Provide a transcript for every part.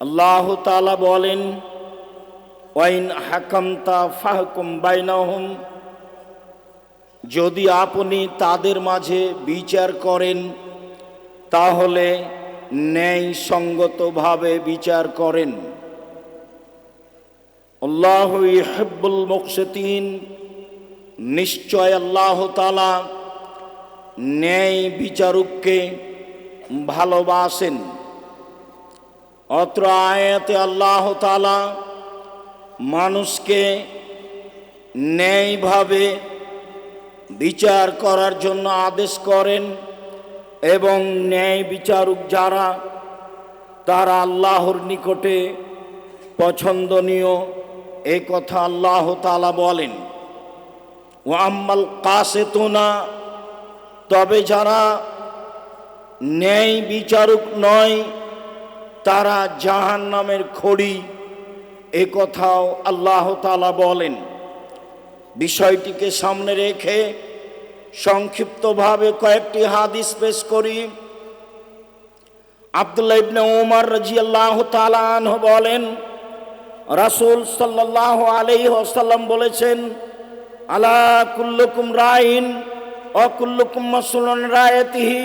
আল্লাহ তালা বলেন, ওয়াইন হাকামতা ফাহকুম বাইনাহুম। যদি আপনি তাদের মাঝে বিচার করেন, তাহলে ন্যায় সঙ্গতভাবে বিচার করেন। আল্লাহ ইহেব্বুল মুকসিন নিশ্চয় আল্লাহ তালা ন্যায় বিচারককে ভালোবাসেন। অত্র আয়াতে আল্লাহ তালা মানুষকে ন্যায়ভাবে বিচার করার জন্য আদেশ করেন এবং ন্যায় বিচারক যারা, তারা আল্লাহর নিকটে পছন্দনীয় এ কথা আল্লাহ তালা বলেন। ও আম্মাল কাসেতোনা, তবে যারা ন্যায় বিচারক নয় তারা জাহান নামের খড়ি। এ কথাও আল্লাহ তালা বলেন। বিষয়টিকে সামনে রেখে সংক্ষিপ্তভাবে কয়েকটি হাদিস পেশ করি। আবদুল্লাহ ইবনে ওমর রাজিয়াল্লাহ তালান বলেন, রাসূল সাল্লাল্লাহু আলাইহি ওয়াসাল্লাম বলেছেন, আলা কুল্লুকুম রাইন, অকুল্লুকুম মাসুলুন রায়াতিহি।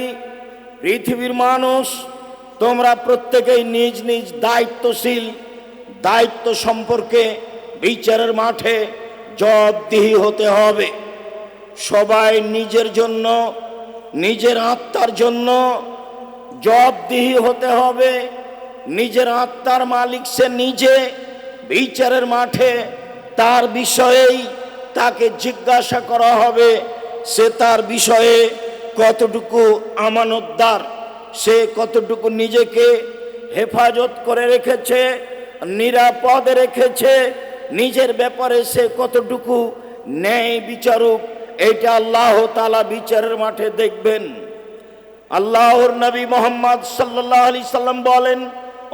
পৃথিবীর মানুষ তোমরা প্রত্যেকেই নিজ নিজ দায়িত্বশীল, দায়িত্ব সম্পর্কে বিচারের মাঠে জবাবদিহি হতে হবে। সবাই নিজের জন্য, নিজের আত্মার জন্য জবাবদিহি হতে হবে। নিজের আত্মার মালিক সে নিজে বিচারের মাঠে তার বিষয়েই তাকে জিজ্ঞাসা করা হবে। সে তার বিষয়ে কতটুকু আমানতদার? সে কতটুকু নিজেকে হেফাজত করে রেখেছে, নিরাপদ রেখেছে, নিজের ব্যাপারে সে কতটুকু ন্যায় বিচারক, এটা আল্লাহ তালা বিচারের মাঠে দেখবেন। আল্লাহর নবী মোহাম্মদ সাল্লাহ আলি সাল্লাম বলেন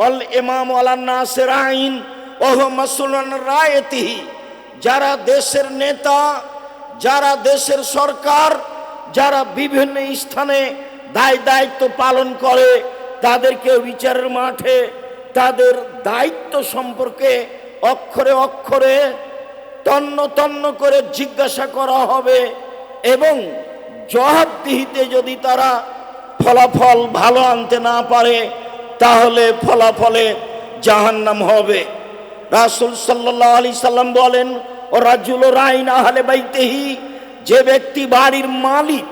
অল ইমাম আলান্নাসের আইন ওহ রায়তিহি। যারা দেশের নেতা, যারা দেশের সরকার, যারা বিভিন্ন স্থানে দায় দায়িত্ব পালন করে তাদেরকে বিচারের মাঠে, তাদের দায়িত্ব সম্পর্কে অক্ষরে অক্ষরে তন্ন তন্ন করে জিজ্ঞাসা করা হবে এবং জবাবদিহিতে যদি তারা ফলাফল ভালো আনতে না পারে, তাহলে ফলাফলে জাহান্নাম হবে। রাসুল সাল্লাহ আলি সাল্লাম বলেন, ও রাজুল রাইন আহলে বাইতেহি, যে ব্যক্তি বাড়ির মালিক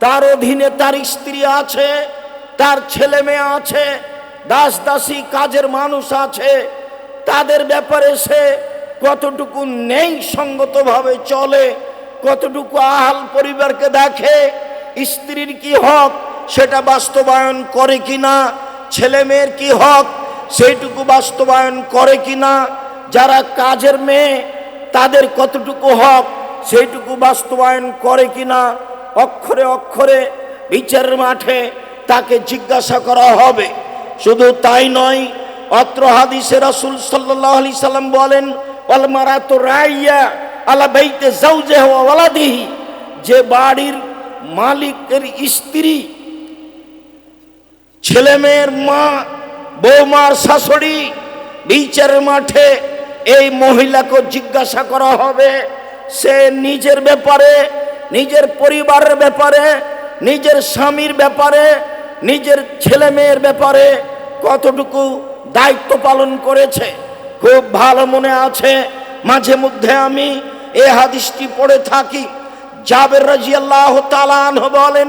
তার অধীনে তার স্ত্রী আছে, তার ছেলে মেয়ে আছে, দাস দাসী কাজের মানুষ আছে। তাদের ব্যাপারে সে কতটুকু নেই সঙ্গতভাবে চলে, কতটুকু আহাল পরিবারকে দেখে, স্ত্রীর কি হক সেটা বাস্তবায়ন করে কিনা, ছেলে মেয়ের কি হক সেইটুকু বাস্তবায়ন করে কি না যারা কাজের মেয়ে তাদের কতটুকু হক সেইটুকু বাস্তবায়ন করে কিনা অক্ষরে অক্ষরে বিচারের মাঠে তাকে জিজ্ঞাসা করা হবে। শুধু তাই নয়, অত্র হাদিসে রাসুল সাল্লাহ সাল্লাম বলেন অলমারা তো রাইয়া আলা বেইতে জাউজে ওয়ালাদিহি। যে বাড়ির মালিকের স্ত্রী ছেলে মেয়ের মা, বৌমার শাশুড়ি বিচারের মাঠে এই মহিলাকে জিজ্ঞাসা করা হবে। সে নিজের ব্যাপারে নিজের পরিবারের ব্যাপারে, নিজের স্বামীর ব্যাপারে, নিজের ছেলে মেয়ের ব্যাপারে কতটুকু দায়িত্ব পালন করেছে। খুব ভালো মনে আছে। মাঝে মধ্যে আমি এ হাদিসটি পড়ে থাকি। জাবের রাজি আল্লাহ তালান বলেন,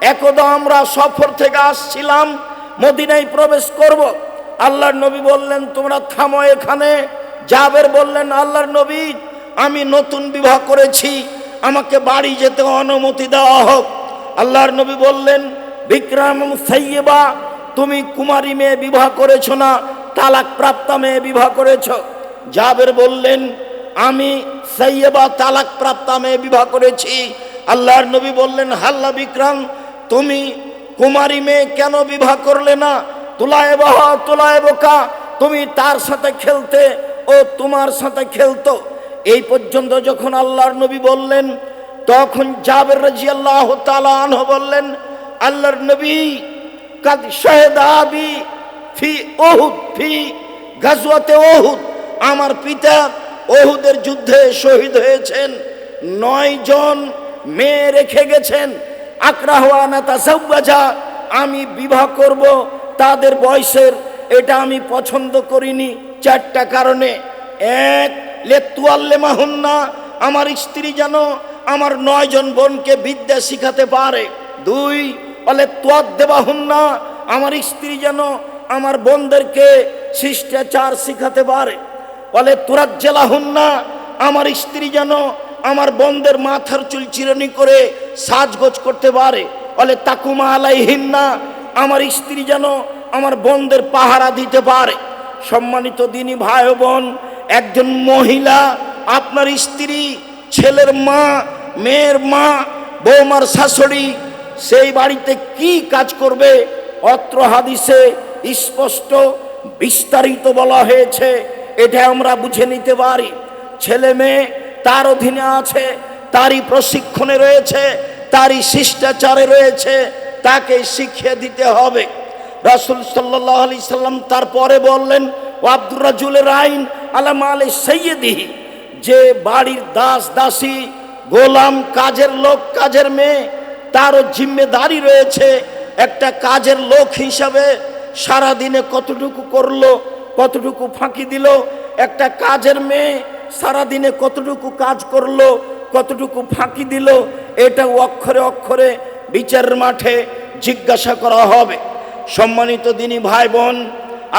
একদা আমরা সফর থেকে আসছিলাম, মদিনায় প্রবেশ করব। আল্লাহর নবী বললেন, তোমরা থামো এখানে। জাবের বললেন, আল্লাহর নবী, আমি নতুন বিবাহ করেছি। আমাকে বাড়ি যেতে অনুমতি দেওয়া হোক আল্লাহর নবী বললেন, বিক্রম সাইয়েবা, তুমি কুমারী মেয়ে বিবাহ করেছ না তালাক প্রাপ্তা মেয়ে বিবাহ করেছ? জাবের বললেন, আমি সাইয়েবা তালাক প্রাপ্তা মেয়ে বিবাহ করেছি। আল্লাহর নবী বললেন, হাল্লা বিক্রম, তুমি কুমারী মেয়ে কেন বিবাহ করলে না? তুলায় বহ, তুলায় বোকা, তুমি তার সাথে খেলতে ও তোমার সাথে খেলতো। এই পর্যন্ত যখন আল্লাহর নবী বললেন, তখন জাবের রাজি আল্লাহ তালাহ বললেন, আল্লাহর নবী, কাদ শাহেদ আবি ফি ওহুদ ফি গাজওয়াতে ওহুদ আমার পিতা ওহুদের যুদ্ধে শহীদ হয়েছেন, নয় জন মেয়ে রেখে গেছেন আকরাহওয়ানা তাসাব্বাজা আমি বিবাহ করব, তাদের বয়সের এটা আমি পছন্দ করিনি, চারটা কারণে, এক লেতুয়াল্লে মাহুন্না আমার স্ত্রী যেন আমার নয়জন বোনকে বিদ্যা শিখাতে পারে। দুই অলে তোয়াদ দেবাহুন্না আমার স্ত্রী যেন আমার বোনদেরকে শিষ্টাচার শিখাতে পারে। বলে তুরাজ্জেলাহুন্না আমার স্ত্রী যেন আমার বোনদের মাথার চুল চিরনি করে সাজগোজ করতে পারে। বলে তাকুমা আলাইহিন্না আমার স্ত্রী যেন আমার বোনদের পাহারা দিতে পারে। সম্মানিত দিনী ভাই বোন একজন মহিলা, আপনার স্ত্রী, ছেলের মা, মেয়ের মা, বৌমার শাশুড়ি, সেই বাড়িতে কি কাজ করবে? অত্র হাদিসে স্পষ্ট, বিস্তারিত বলা হয়েছে। এটা আমরা বুঝে নিতে পারি। ছেলে মেয়ে তার অধীনে আছে, তারই প্রশিক্ষণে রয়েছে, তারই শিষ্টাচারে রয়েছে, তাকে শিখিয়ে দিতে হবে। রাসুল সাল্লাহ আলি সাল্লাম তারপরে বললেন আব্দুর রাজুলের আইন আলাম আলে সৈয়দিহি যে বাড়ির দাস দাসী, গোলাম কাজের লোক, কাজের মেয়ে, তারও জিম্মেদারি রয়েছে একটা কাজের লোক হিসাবে। সারাদিনে কতটুকু করল, কতটুকু ফাঁকি দিল, একটা কাজের মেয়ে সারাদিনে কতটুকু কাজ করল, কতটুকু ফাঁকি দিল, এটা অক্ষরে অক্ষরে বিচারের মাঠে জিজ্ঞাসা করা হবে। সম্মানিত দিনী ভাই বোন,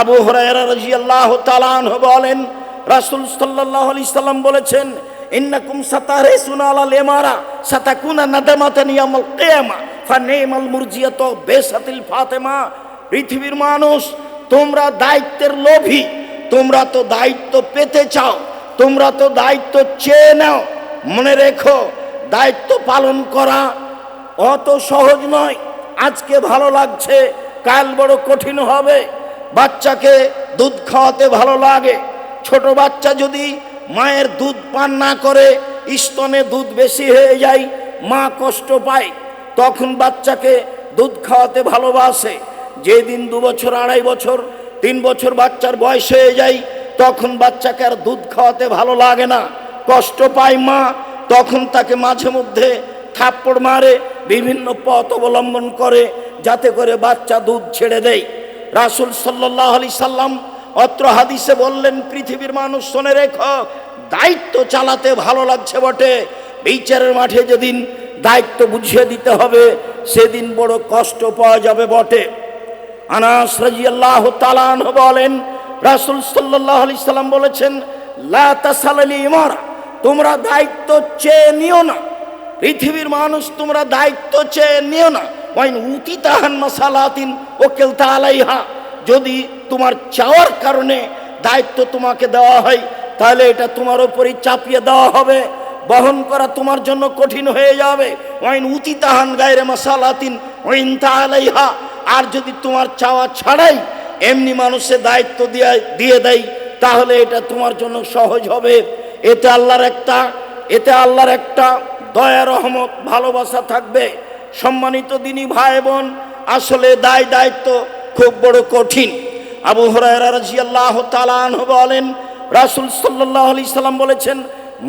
আবু হরাইরা রাজিয়াল্লাহ তালান বলেন রাসুল সাল্লাহ আলি সাল্লাম বলেছেন, ইন্নাকুম সাতারে সুনালা লেমারা, সাতাকুনা নাদামাতান ইয়ামাল কিয়ামা, ফানেমাল মুরজিয়াত বেসাতিল ফাতেমা। পৃথিবীর মানুষ, তোমরা দায়িত্বের লোভী, তোমরা তো দায়িত্ব পেতে চাও, তোমরা তো দায়িত্ব চেয়ে নাও, মনে রেখো, দায়িত্ব পালন করা অত সহজ নয়, আজকে ভালো লাগছে, কাল বড় কঠিন হবে, বাচ্চাকে দুধ খাওয়াতে ভালো লাগে ছোট বাচ্চা যদি মায়ের দুধ পান না করে, স্তনে দুধ বেশি হয়ে যায়, মা কষ্ট পায়, তখন বাচ্চাকে দুধ খাওয়াতে ভালোবাসে। যেদিন দু বছর, আড়াই বছর, তিন বছর বাচ্চার বয়স হয়ে যায়, তখন বাচ্চাকে আর দুধ খাওয়াতে ভালো লাগে না। কষ্ট পায় মা, তখন তাকে মাঝে মধ্যে থাপ্পড় মারে, বিভিন্ন পথ অবলম্বন করে, যাতে করে বাচ্চা দুধ ছেড়ে দেয়। রাসুল সাল্লাহ আলি সাল্লাম অত্র হাদিসে বললেন, পৃথিবীর মানুষ, শোনে রেখো, দায়িত্ব চালাতে ভালো লাগছে বটে। বিচারের মাঠে যেদিন দায়িত্ব বুঝিয়ে দিতে হবে, সেদিন বড় কষ্ট পাওয়া যাবে বটে। আনাস রাজিয়াল্লাহ তালান বলেন, রাসুল সাল্লাহ আলি সাল্লাম বলেছেন, লা তাসালালি ইমারা, তোমরা দায়িত্ব চেয়ে নিও না। পৃথিবীর মানুষ, তোমরা দায়িত্ব চেয়ে নিও না। ওয়াইন উতি তাহান মাসালাতিন ও কেলতা আলাইহা যদি তোমার চাওয়ার কারণে দায়িত্ব তোমাকে দেওয়া হয়, তাহলে এটা তোমার ওপরই চাপিয়ে দেওয়া হবে। বহন করা তোমার জন্য কঠিন হয়ে যাবে। ওয়াইন উতি তাহান গায়রে মাসালাতিন, ওয়াইন তা আলাইহা আর যদি তোমার চাওয়া ছাড়াই এমনি মানুষের দায়িত্ব দিয়ে দিয়ে দেয়, তাহলে এটা তোমার জন্য সহজ হবে। এতে আল্লাহর একটা, এতে আল্লাহর একটা দয়া, রহমত, ভালোবাসা থাকবে। সম্মানিত দিনী ভাই বোন, আসলে দায় দায়িত্ব খুব বড় কঠিন। আবু রাজিয়াল্লাহ তালান বলেন, রাসুল সাল্লাহ আলি সাল্লাম বলেছেন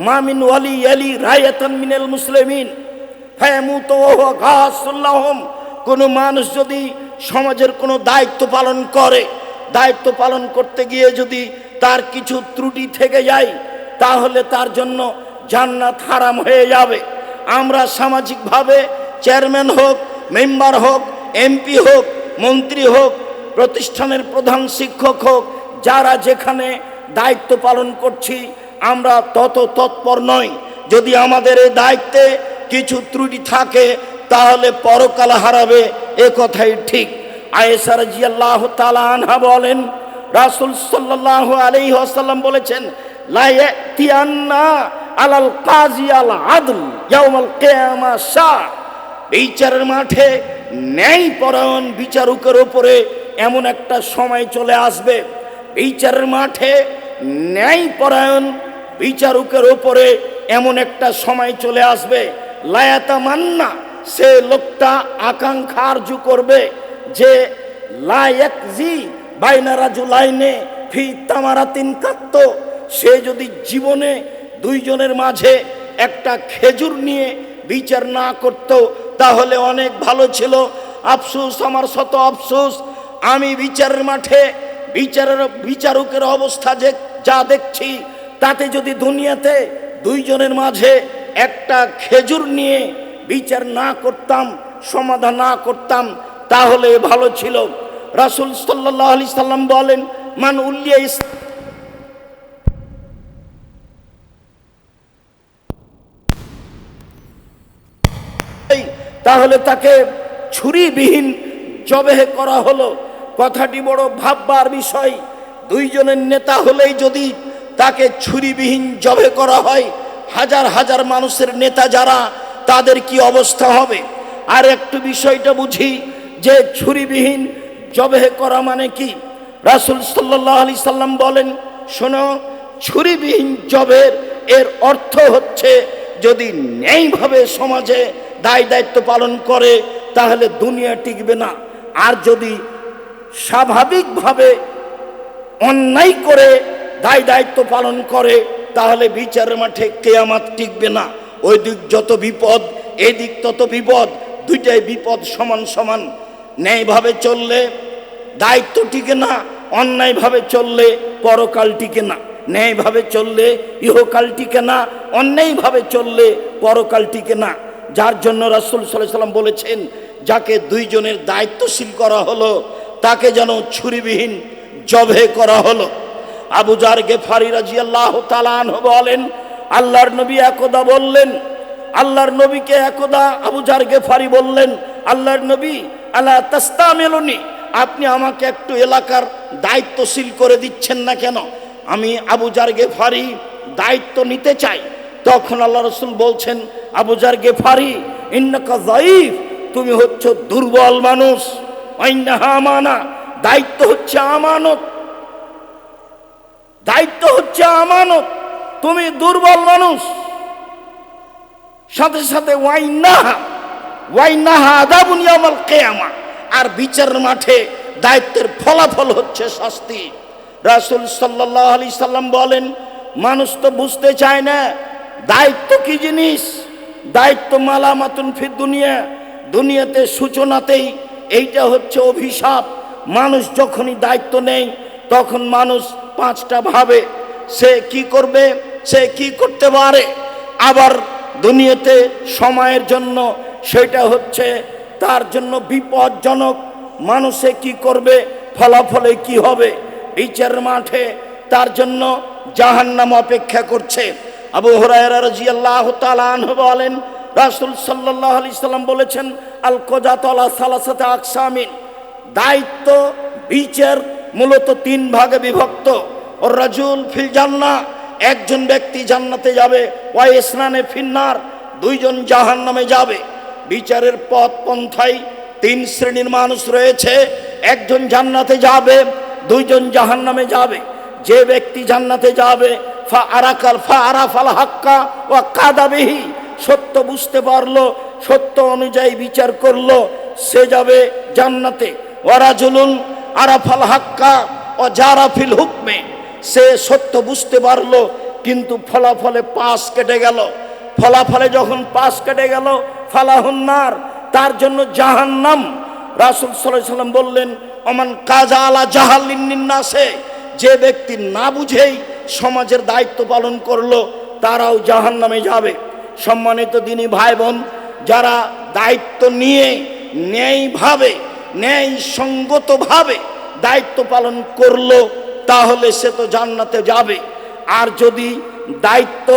মামিন ওয়ালি আলি রায়াতান মিনাল মুসলিমিন কোনো মানুষ যদি সমাজের কোনো দায়িত্ব পালন করে, দায়িত্ব পালন করতে গিয়ে যদি তার কিছু ত্রুটি থেকে যায়, তাহলে তার জন্য জান্নাত হারাম হয়ে যাবে। আমরা সামাজিকভাবে চেয়ারম্যান হোক, মেম্বার হোক, এমপি হোক মন্ত্রী হোক, প্রতিষ্ঠানের প্রধান শিক্ষক হোক, যারা যেখানে দায়িত্ব পালন করছি, আমরা তত তৎপর নই। যদি আমাদের এই দায়িত্বে কিছু ত্রুটি থাকে, তাহলে পরকাল হারাবে, এ কথাই ঠিক। আয়েসা রাজিয়াল্লাহ তাআলা আনহা বলেন, রাসূল সাল্লাল্লাহু আলাইহি ওয়াসাল্লাম বলেছেন, লা ইয়াতিয়ান্না আলাল কাজি আল আদল ইয়াউমাল কিয়ামা শা বিচারের মাঠে ন্যায় পরায়ণ বিচারকের ওপরে এমন একটা সময় চলে আসবে। বিচারের মাঠে ন্যায় পরায়ণ বিচারকের ওপরে এমন একটা সময় চলে আসবে। লায়াতা মান্না, সে লোকটা আকাঙ্ক্ষা আরজু করবে যে লায়ক জি বাইনারা জুলাইনে ফি তামারাতিন কাত্ত, সে যদি জীবনে দুইজনের মাঝে একটা খেজুর নিয়ে বিচার না করত তাহলে অনেক ভালো ছিল। আফসুস, আমার শত আফসোস। আমি বিচারের মাঠে, বিচারের, বিচারকের অবস্থা যে, যা দেখছি, তাতে যদি দুনিয়াতে দুইজনের মাঝে একটা খেজুর নিয়ে বিচার না করতাম, সমাধান না করতাম, তাহলে ভালো ছিল। রাসুল সাল্লাহ আলি সাল্লাম বলেন, মান উল্লিয়া ইস- এই, তাহলে তাকে ছুরিবিহীন জবেহ করা হলো। কথাটি বড় ভাববার বিষয়। দুইজনের নেতা হলেই যদি তাকে ছুরিবিহীন জবে করা হয়, হাজার হাজার মানুষের নেতা যারা, তাদের কি অবস্থা হবে? আর একটু বিষয়টা বুঝি, যে ছুরিবিহীন জবেহ করা মানে কি? রাসুল সাল্লাহ আলি সাল্লাম বলেন, শোনো, ছুরিবিহীন জবের এর অর্থ হচ্ছে যদি ন্যায়ভাবে সমাজে দায় দায়িত্ব পালন করে, তাহলে দুনিয়া টিকবে না। আর যদি স্বাভাবিকভাবে অন্যায় করে, দায় দায়িত্ব পালন করে, তাহলে বিচারের মাঠে কেয়ামাত টিকবে না। ওই দিক যত বিপদ এদিক তত বিপদ, দুইটাই বিপদ সমান সমান। ন্যায়ভাবে চললে দায়িত্ব টিকে না, অন্যায়ভাবে চললে পরকাল টিকে না। ন্যায়ভাবে চললে ইহকাল টিকে না, অন্যায়ভাবে চললে পরকাল টিকে না। যার জন্য রাসুল সাল্লাহ সাল্লাম বলেছেন, যাকে দুইজনের দায়িত্বশীল করা হলো, তাকে যেন ছুরিবিহীন জবে করা হলো। আবু জার গেফারি রাজি আল্লাহ তালান বলেন, আল্লাহর নবী একদা বললেন, আল্লাহর নবীকে একদা আবু জার গেফারি বললেন, আল্লাহর নবী আল্লাহ তাস্তা মেলনি আপনি আমাকে একটু এলাকার দায়িত্বশীল করে দিচ্ছেন না কেন? আমি আবু জার গেফারি দায়িত্ব নিতে চাই। তখন আল্লাহ রসুল বলছেন, আবু জার গেফারি, ইন্নাকা জাইফ তুমি হচ্ছ দুর্বল মানুষ। আমানা, দায়িত্ব হচ্ছে আমানত। দায়িত্ব হচ্ছে আমানত। তুমি দুর্বল মানুষ। সাথে সাথে ওয়াইনাহা আদাবুনিয়ামাল আর বিচারের মাঠে দায়িত্বের ফলাফল হচ্ছে শাস্তি। রাসুল সাল্লাহ আলি সাল্লাম বলেন, মানুষ তো বুঝতে চায় না দায়িত্ব কি জিনিস? দায়িত্ব মালামাতুন ফির দুনিয়া। দুনিয়াতে সূচনাতেই এইটা হচ্ছে অভিশাপ। মানুষ যখনই দায়িত্ব নেই তখন মানুষ পাঁচটা ভাবে, সে কি করবে, সে কি করতে পারে? আবার দুনিয়াতে সময়ের জন্য সেটা হচ্ছে তার জন্য বিপজ্জনক। মানুষে কি করবে, ফলাফলে কি হবে? বিচার মাঠে তার জন্য জাহান্নাম অপেক্ষা করছে। আবু হরায়রা বলেন, রাসুল সাল্লাল্লাহু আলাইহি সাল্লাম বলেছেন আল কোজাতলা সালাসাতে আকসামিন, দায়িত্ব বিচার মূলত তিন ভাগে বিভক্ত। ও রাজুল ফিল জান্না, একজন ব্যক্তি জান্নাতে যাবে ওয়াই ইসনানে ফিন্নার, দুইজন জাহান নামে যাবে। বিচারের পথ পন্থায় তিন শ্রেণির মানুষ রয়েছে, একজন জান্নাতে যাবে, দুইজন জাহান নামে যাবে। যে ব্যক্তি জান্নাতে যাবে ফা আরাকাল ফা আরাফাল হাক্কা ও সত্য বুঝতে পারল, সত্য অনুযায়ী বিচার করল, সে যাবে জান্নাতে। ওরা জুলুন আরাফাল হাক্কা ও জারাফিল হুকমে। সে সত্য বুঝতে পারল, কিন্তু ফলাফলে পাশ কেটে গেল। ফলাফলে যখন পাশ কেটে গেল ফালাহুন্নার তার জন্য জাহান্নাম। রাসুল সাল্লাহ সাল্লাম বললেন অমান কাজা আলা জাহালিন্নাসে যে ব্যক্তি না বুঝেই সমাজের দায়িত্ব পালন করল, তারাও জাহান নামে যাবে। সম্মানিত দিনী ভাই বোন যারা দায়িত্ব নিয়ে ন্যায়ভাবে ন্যায় সঙ্গতভাবে দায়িত্ব পালন করল, তাহলে সে তো জান্নাতে যাবে। আর যদি দায়িত্ব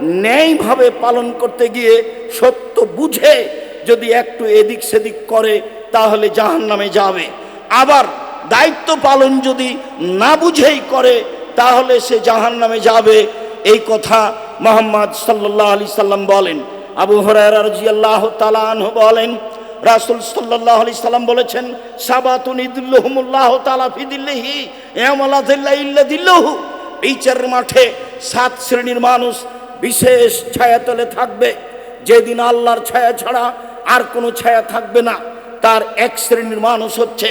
ন্যায়ভাবে পালন করতে গিয়ে সত্য বুঝে যদি একটু এদিক সেদিক করে, তাহলে জাহান নামে যাবে। আবার দায়িত্ব পালন যদি না বুঝেই করে তাহলে সে জাহান নামে যাবে। এই কথা মোহাম্মদ সাল্লাহ আলি সাল্লাম বলেন। আবু হরার রাজিয়াল্লাহ তালান বলেন, রাসুল সাল্লাহ আলি সাল্লাম বলেছেন, সাবাতুন ইদুল্লাহমুল্লাহ তালা ফিদিল্লাহি এমলাদিল্লাহ ইল্লা দিল্লাহু। বিচারের মাঠে সাত শ্রেণির মানুষ বিশেষ ছায়াতলে থাকবে। যেদিন আল্লাহর ছায়া ছাড়া আর কোনো ছায়া থাকবে না। তার এক শ্রেণির মানুষ হচ্ছে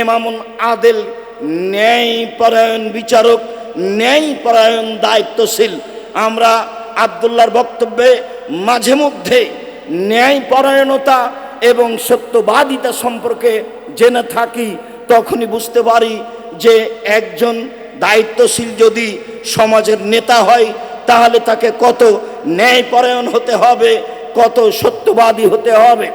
এমামুন আদেল ন্যায় পরায়ণ বিচারক ন্যায় পরায়ণ দায়িত্বশীল। আমরা আবদুল্লার বক্তব্যে মাঝে মধ্যে ন্যায় পরায়ণতা এবং সত্যবাদিতা সম্পর্কে জেনে থাকি, তখনই বুঝতে পারি যে একজন দায়িত্বশীল যদি সমাজের নেতা হয়, তাহলে তাকে কত ন্যায়পরায়ণ হতে হবে, কত সত্যবাদী হতে হবে।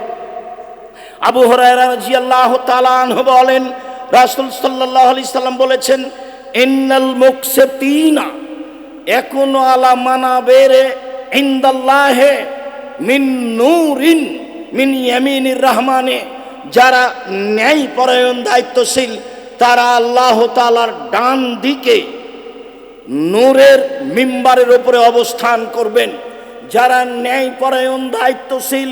আবু হরাইরা রাদিয়াল্লাহু তাআলা আনহু বলেন, রাসূল সাল্লাল্লাহু আলাইহি সাল্লাম বলেছেন ইন্নাল মুকসিতিনা একুনু আলা মানাবেরে ইনদাল্লাহে মিন নূরিন, মিন ইয়ামিনির রহমানে, যারা ন্যায় পরায়ণ দায়িত্বশীল, তারা আল্লাহ তাআলার ডান দিকে নূরের মিম্বারের উপরে অবস্থান করবেন। যারা ন্যায় পরায়ণ দায়িত্বশীল,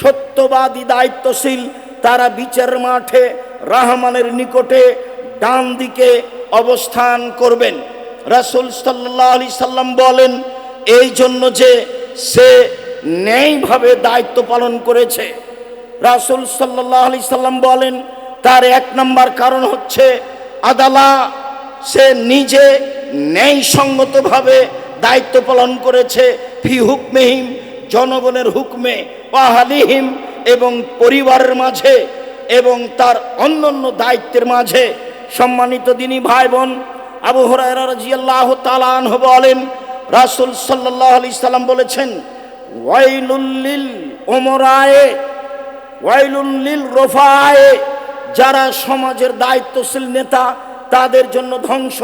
সত্যবাদী দায়িত্বশীল, তারা বিচার মাঠে, রাহমানের নিকটে ডান দিকে অবস্থান করবেন। রাসূল সাল্লাল্লাহু আলাইহি সাল্লাম বলেন, এই জন্য যে সে ন্যায়ভাবে দায়িত্ব পালন করেছে। রাসূল সাল্লাল্লাহু আলাইহি সাল্লাম বলেন, তার এক নম্বর কারণ হচ্ছে আদালা। সে নিজে ন্যায়সঙ্গতভাবে দায়িত্ব পালন করেছে ফি হুকমেহিম, জনগণের হুকমে পাহালিহিম এবং পরিবারের মাঝে এবং তার অন্যান্য দায়িত্বের মাঝে। সম্মানিত দিনী ভাই বোন আবু তাআলা আনহু বলেন, রাসূল সাল্লাল্লাহু আলাইহি সাল্লাম বলেছেন, ওয়াইলুল ওমরায়ে ওয়াইলুল লিল রফায়ে, যারা সমাজের দায়িত্বশীল নেতা, তাদের জন্য ধ্বংস।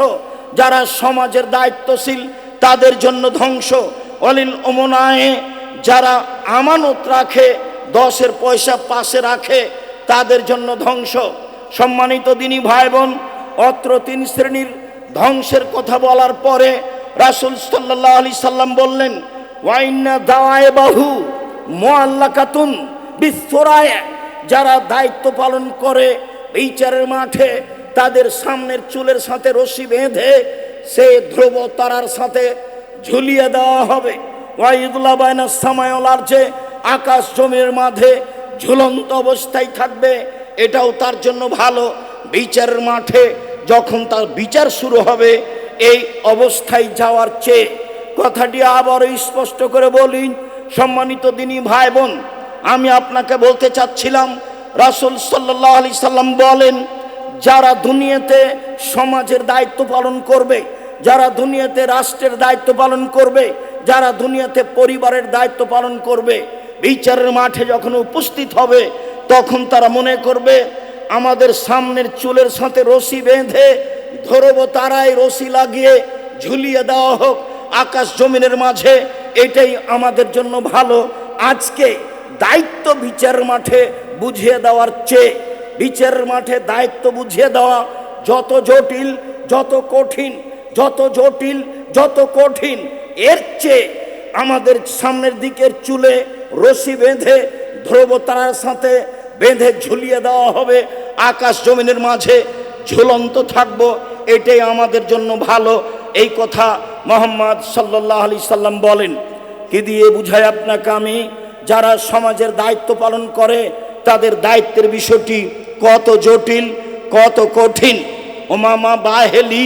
যারা সমাজের দায়িত্বশীল, তাদের জন্য ধ্বংস। অলিল অমনায়ে যারা আমানত রাখে, দশের পয়সা পাশে রাখে, তাদের জন্য ধ্বংস। সম্মানিত দিনী ভাই বোন অত্র তিন শ্রেণির ধ্বংসের কথা বলার পরে রাসূল সাল্লাল্লাহু আলাইহি সাল্লাম বললেন ওয়াইন্না দাওয়ায়ে বাহু মুআল্লাকাতুন বিসরায় যারা দায়িত্ব পালন করে বিচারের মাঠে তাদের সামনের চুলের সাথে রশি বেঁধে সে ধ্রুব তারার সাথে ঝুলিয়ে দেওয়া হবে। ওয়াইদুল্লাহ বাইনা সামায়লার যে আকাশ জমির মাঝে ঝুলন্ত অবস্থায় থাকবে। এটাও তার জন্য ভালো। বিচারের মাঠে যখন তার বিচার শুরু হবে, এই অবস্থায় যাওয়ার চেয়ে কথাটি আবার স্পষ্ট করে বলি, সম্মানিত দিনী ভাই বোন আমি আপনাকে বলতে চাচ্ছিলাম, রাসূল সাল্লাল্লাহু আলাইহি সাল্লাম বলেন, যারা দুনিয়াতে সমাজের দায়িত্ব পালন করবে, যারা দুনিয়াতে রাষ্ট্রের দায়িত্ব পালন করবে, যারা দুনিয়াতে পরিবারের দায়িত্ব পালন করবে, বিচারের মাঠে যখন উপস্থিত হবে তখন তারা মনে করবে, আমাদের সামনের চুলের সাথে রশি বেঁধে ধরব তারাই রশি লাগিয়ে ঝুলিয়ে দেওয়া হোক, আকাশ জমিনের মাঝে। এটাই আমাদের জন্য ভালো। আজকে দায়িত্ব বিচার মাঠে বুঝিয়ে দেওয়ার চেয়ে, বিচারের মাঠে দায়িত্ব বুঝিয়ে দেওয়া যত জটিল, যত কঠিন, যত জটিল, যত কঠিন, এর চেয়ে আমাদের সামনের দিকের চুলে রশি বেঁধে ধ্রুবতারার সাথে বেঁধে ঝুলিয়ে দেওয়া হবে। আকাশ জমিনের মাঝে ঝুলন্ত থাকব, এটাই আমাদের জন্য ভালো। এই কথা মোহাম্মদ সাল্লাহ আলি সাল্লাম বলেন। কি দিয়ে বুঝাই আপনাকে আমি? যারা সমাজের দায়িত্ব পালন করে, তাদের দায়িত্বের বিষয়টি কত জটিল, কত কঠিন। ওমামা বাহেলি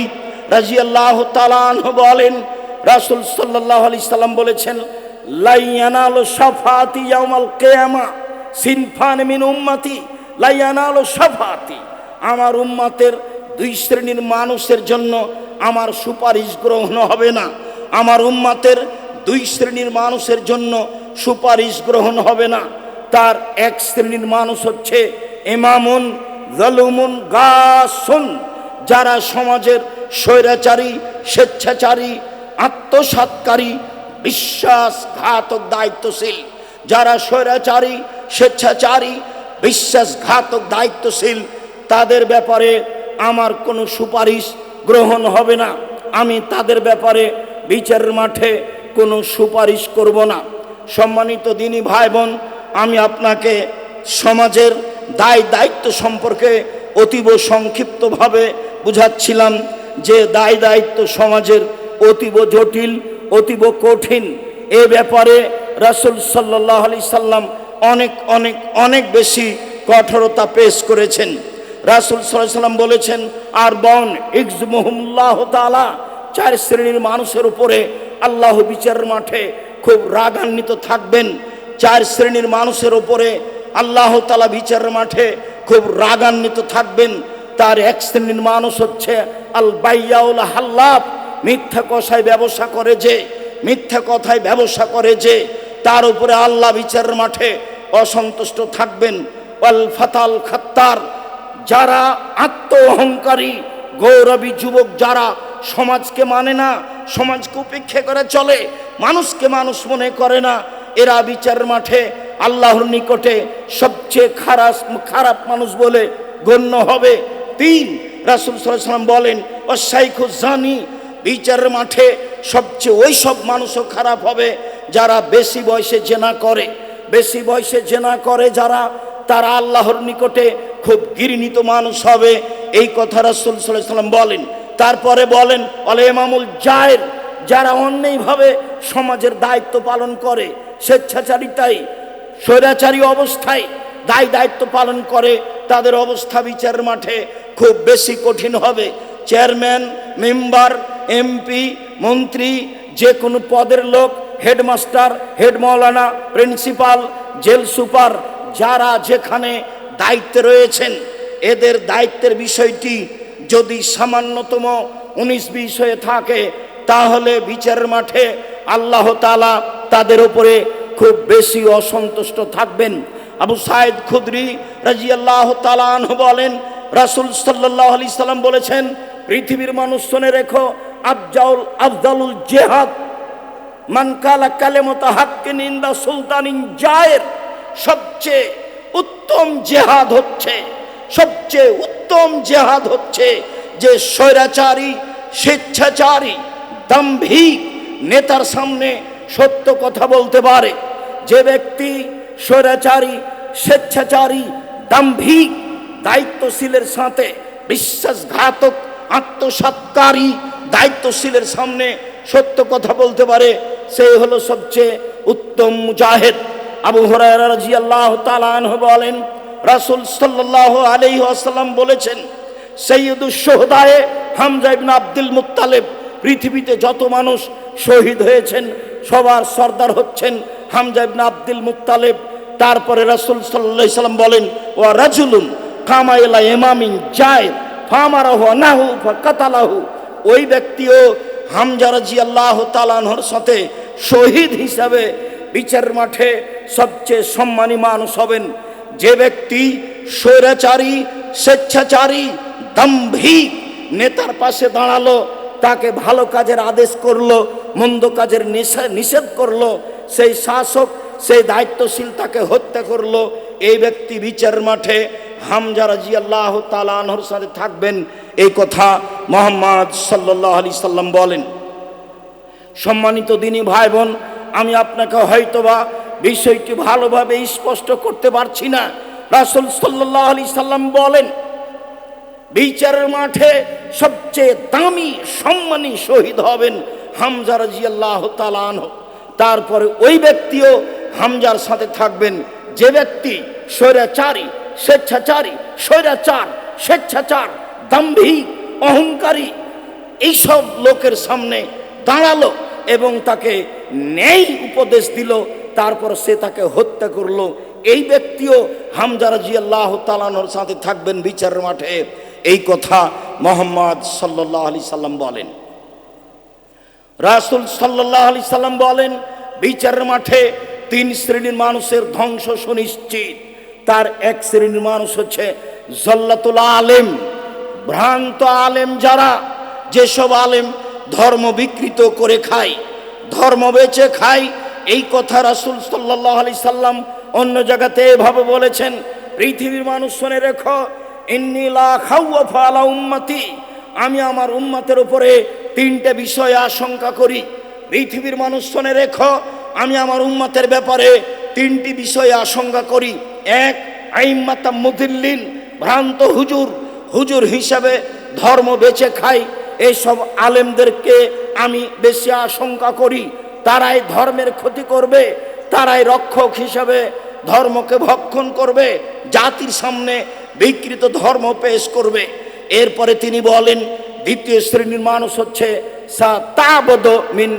রাজিয়াল্লাহ তালান বলেন, রাসুল সাল্লাহ আলি সাল্লাম বলেছেন, লাইয়ানাল সাফাতি ইয়ামাল কেয়ামা। সিনফান মিন উম্মাতি, লাইয়ানাল সাফাতি আমার উম্মাতের দুই শ্রেণির মানুষের জন্য আমার সুপারিশ গ্রহণ হবে না। আমার উম্মাতের দুই শ্রেণির মানুষের জন্য সুপারিশ গ্রহণ হবে না। তার এক শ্রেণির মানুষ হচ্ছে এমামুন জলুমুন, গাসুন। যারা সমাজের স্বৈরাচারী, স্বেচ্ছাচারী, আত্মসাৎকারী, বিশ্বাসঘাতক, দায়িত্বশীল। যারা স্বৈরাচারী, স্বেচ্ছাচারী, বিশ্বাসঘাতক, দায়িত্বশীল, তাদের ব্যাপারে আমার কোনো সুপারিশ গ্রহণ হবে না। আমি তাদের ব্যাপারে বিচারের মাঠে কোনো সুপারিশ করব না। সম্মানিত দিনী ভাই বোন আমি আপনাকে সমাজের দায় দায়িত্ব সম্পর্কে অতীব সংক্ষিপ্তভাবে বুঝাচ্ছিলাম যে দায় দায়িত্ব সমাজের অতীব জটিল, অতীব কঠিন। এ ব্যাপারে রাসুল সাল্লাহ আলি সাল্লাম অনেক অনেক অনেক বেশি কঠোরতা পেশ করেছেন। রাসুল সাল্লাম বলেছেন, আর বন ইকজ মোহাম্মল্লাহ তালা চার শ্রেণির মানুষের উপরে আল্লাহ বিচারের মাঠে খুব রাগান্বিত থাকবেন। চার শ্রেণির মানুষের উপরে আল্লাহ তালা বিচারের মাঠে খুব রাগান্বিত থাকবেন। তার এক শ্রেণির মানুষ হচ্ছে আল বাইয়াউল হাল্লাফ। মিথ্যা কথায় ব্যবসা করে যে, মিথ্যা কথায় ব্যবসা করে যে তার উপরে আল্লাহ বিচারের মাঠে অসন্তুষ্ট থাকবেন। আল ফাতাল খাত্তার, যারা আত্ম অহংকারী গৌরবী যুবক যারা সমাজকে মানে না, সমাজকে উপেক্ষা করে চলে, মানুষকে মানুষ মনে করে না, এরা বিচারের মাঠে আল্লাহর নিকটে সবচেয়ে খারাপ খারাপ মানুষ বলে গণ্য হবে। তিন, রাসুল সাল্লাম বলেন ও জানি বিচারের মাঠে সবচেয়ে ওই সব মানুষও খারাপ হবে। যারা বেশি বয়সে জেনা করে, বেশি বয়সে জেনা করে যারা, তারা আল্লাহর নিকটে খুব ঘৃণিত মানুষ হবে। এই কথা রাসুল সাল্লাম বলেন। তারপরে বলেন অলে ইমামুল জায়ের, যারা অন্যায়ভাবে সমাজের দায়িত্ব পালন করে স্বেচ্ছাচারিতাই স্বৈরাচারী অবস্থায় দায় দায়িত্ব পালন করে, তাদের অবস্থা বিচারের মাঠে খুব বেশি কঠিন হবে। চেয়ারম্যান, মেম্বার, এমপি, মন্ত্রী যে কোনো পদের লোক হেডমাস্টার হেড মৌলানা প্রিন্সিপাল, জেল সুপার, যারা যেখানে দায়িত্বে রয়েছেন, এদের দায়িত্বের বিষয়টি যদি সামান্যতম উনিশ বিশ হয়ে থাকে, তাহলে বিচারের মাঠে আল্লাহ তালা তাদের উপরে খুব বেশি অসন্তুষ্ট থাকবেন। আবু সাইদ খুদরি রাজি আল্লাহ তালান বলেন, রাসুল সাল্লাহ আলি সাল্লাম বলেছেন, পৃথিবীর মানুষ শুনে রেখো, আফজাউল, আফজালুল জেহাদ মানকালা কালেমত হাক্কে নিন্দা সুলতানিন জায়ের সবচেয়ে উত্তম জেহাদ হচ্ছে, সবচেয়ে উত্তম জেহাদ হচ্ছে যে স্বৈরাচারী, স্বেচ্ছাচারী, দাম্ভিক নেতার সামনে সত্য কথা বলতে পারে। যে ব্যক্তি স্বৈরাচারী, স্বেচ্ছাচারী, দাম্ভিক, দায়িত্বশীলের সাথে বিশ্বাসঘাতক, আত্মসৎকারী, দায়িত্বশীলের সামনে সত্য কথা বলতে পারে সেই হলো সবচেয়ে উত্তম মুজাহেদ। আবু হরাইরা রাদিয়াল্লাহু তাআলা আনহু বলেন, রাসূল সাল্লাল্লাহু আলাইহি ওয়াসাল্লাম বলেছেন সৈয়দুস সোহদায়ে হামজা ইবনে আব্দুল মুত্তালিব, পৃথিবীতে যত মানুষ শহীদ হয়েছেন, সবার সর্দার হচ্ছেন হামজা ইবনে আব্দুল মুত্তালিব। তারপরে রাসূল আলাইহি সাল্লাম বলেন ও রাজুলুন কামা ইলা ইমামিন যায় ফামারাহু নাহু ফাকাতালাহু। ওই ব্যক্তিও হামজা রাদিয়াল্লাহু তাআলার সাথে শহীদ হিসাবে বিচারের মাঠে সবচেয়ে সম্মানী মানুষ হবেন যে ব্যক্তি স্বৈরাচারী, স্বেচ্ছাচারী, দাম্ভিক নেতার পাশে দাঁড়াল, তাকে ভালো কাজের আদেশ করল, মন্দ কাজের নিষে- নিষেধ করল, সেই শাসক, সেই দায়িত্বশীল তাকে হত্যা করল, এই ব্যক্তি বিচারের মাঠে হামজা রাজি আল্লাহ তালানহর সাথে থাকবেন। এই কথা মোহাম্মদ সাল্লাহ আলি সাল্লাম বলেন। সম্মানিত দিনী ভাই বোন আমি আপনাকে হয়তোবা বিষয়টি ভালোভাবে স্পষ্ট করতে পারছি না। রাসুল সাল্লাহ আলি সাল্লাম বলেন, বিচারের মাঠে সবচেয়ে দামি সম্মানী শহীদ হবেন হামজা রাজি আল্লাহ তালান তারপরে ওই ব্যক্তিও হামজার সাথে থাকবেন। যে ব্যক্তি স্বৈরাচারী, স্বেচ্ছাচারী, স্বৈরাচার, স্বেচ্ছাচার, দাম্ভিক, অহংকারী, এইসব লোকের সামনে দাঁড়াল এবং তাকে ন্যায় উপদেশ দিল। তারপর সে তাকে হত্যা করল। এই ব্যক্তিও হামজা রাজি আল্লাহ তালানোর সাথে থাকবেন বিচারের মাঠে। এই কথা মোহাম্মদ সাল্লাহ আলি সাল্লাম বলেন। রাসুল সাল্লাহ আলি সাল্লাম বলেন, বিচারের মাঠে তিন শ্রেণির মানুষের ধ্বংস সুনিশ্চিত। তার এক শ্রেণির মানুষ হচ্ছে জল্লাতুল আলেম। ভ্রান্ত আলেম যারা, যেসব আলেম ধর্ম বিকৃত করে খায়, ধর্ম বেচে খায়, এই কথা রাসুল সাল্লাহ আলি সাল্লাম অন্য জায়গাতে এভাবে বলেছেন, পৃথিবীর মানুষ শুনে রেখো ইন্নিলা উম্মতি, আমি আমার উম্মতের উপরে তিনটে বিষয়ে আশঙ্কা করি। পৃথিবীর মানুষ শোনে রেখো, আমি আমার উম্মতের ব্যাপারে তিনটি বিষয়ে আশঙ্কা করি। এক আইম্মাতা মুদিল্লিন, ভ্রান্ত হুজুর। হুজুর হিসাবে ধর্ম বেচে খাই। এইসব আলেমদেরকে আমি বেশি আশঙ্কা করি। তারাই ধর্মের ক্ষতি করবে, তারাই রক্ষক হিসাবে ধর্মকে ভক্ষণ করবে, জাতির সামনে বিকৃত ধর্ম পেশ করবে। এরপরে তিনি বলেন, দ্বিতীয় শ্রেণির মানুষ হচ্ছে তাবদ মিন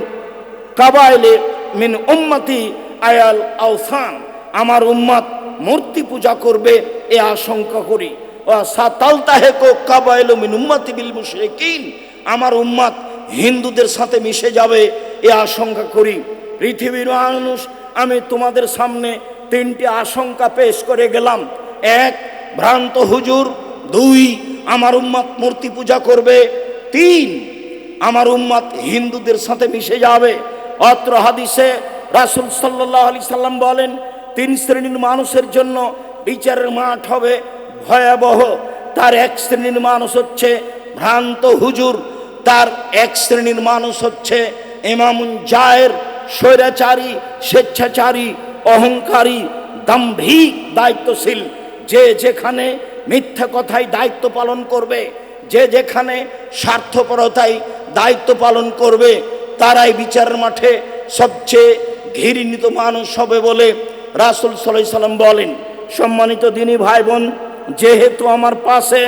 কাবাইলে মিন উম্মতি আয়াল আওসান। আমার উম্মত মূর্তি পূজা করবে, এ আশঙ্কা করি। আমার উম্মত হিন্দুদের সাথে মিশে যাবে, এ আশঙ্কা করি। পৃথিবীর মানুষ, আমি তোমাদের সামনে তিনটি আশঙ্কা পেশ করে গেলাম। এক, ভ্রান্ত হুজুর। দুই, আমার উম্মত মূর্তি পূজা করবে। তিন, আমার উম্মত হিন্দুদের সাথে মিশে যাবে। অত্র হাদিসে রাসুল সাল্লাহ আলি সাল্লাম বলেন তিন শ্রেণির মানুষের জন্য বিচারের মাঠ হবে ভয়াবহ। তার এক শ্রেণির মানুষ হচ্ছে ভ্রান্ত হুজুর। তার এক শ্রেণির মানুষ হচ্ছে ইমামুন জায়ের, স্বৈরাচারী, স্বেচ্ছাচারী, অহংকারী, দাম্ভিক, দায়িত্বশীল। যে যেখানে মিথ্যা কথায় দায়িত্ব পালন করবে, যে যেখানে স্বার্থপরতায় দায়িত্ব পালন করবে, তারাই বিচারের মাঠে সবচেয়ে ঘৃণিত মানুষ হবে বলে রাসুল সাল্লাম বলেন সম্মানিত দিনী ভাই বোন যেহেতু আমার পাশে